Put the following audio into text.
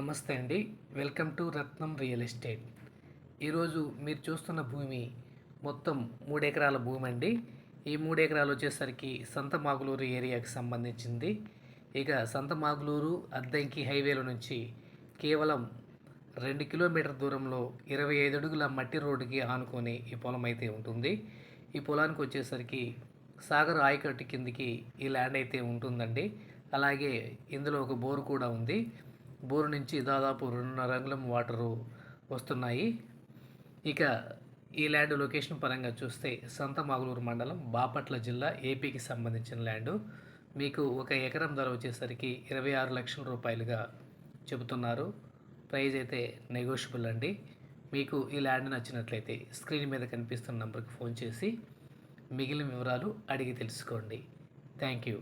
నమస్తే అండి. Welcome to Ratnam real estate. ఈరోజు మీరు చూస్తున్న భూమి మొత్తం మూడు ఎకరాల భూమి అండి. ఈ మూడు ఎకరాలు వచ్చేసరికి సంతమాగులూరు ఏరియాకి సంబంధించింది. ఇక సంతమాగులూరు అద్దంకి హైవేల నుంచి కేవలం రెండు కిలోమీటర్ దూరంలో ఇరవై ఐదు అడుగుల మట్టి రోడ్డుకి ఆనుకొని ఈ పొలం అయితే ఉంటుంది. ఈ పొలానికి వచ్చేసరికి సాగర్ ఆయకట్టు కిందికి ఈ ల్యాండ్ అయితే ఉంటుందండి. అలాగే ఇందులో ఒక బోరు కూడా ఉంది. బోరు నుంచి దాదాపు రెండున్నర అంగుళం వాటరు వస్తున్నాయి. ఇక ఈ ల్యాండ్ లొకేషన్ పరంగా చూస్తే సంతమాగులూరు మండలం బాపట్ల జిల్లా ఏపీకి సంబంధించిన ల్యాండు. మీకు ఒక ఎకరం ధర వచ్చేసరికి ఇరవై ఆరు లక్షల రూపాయలుగా చెబుతున్నారు. ప్రైజ్ అయితే నెగోషియబుల్ అండి. మీకు ఈ ల్యాండ్ నచ్చినట్లయితే స్క్రీన్ మీద కనిపిస్తున్న నంబర్కి ఫోన్ చేసి మిగిలిన వివరాలు అడిగి తెలుసుకోండి. Thank you.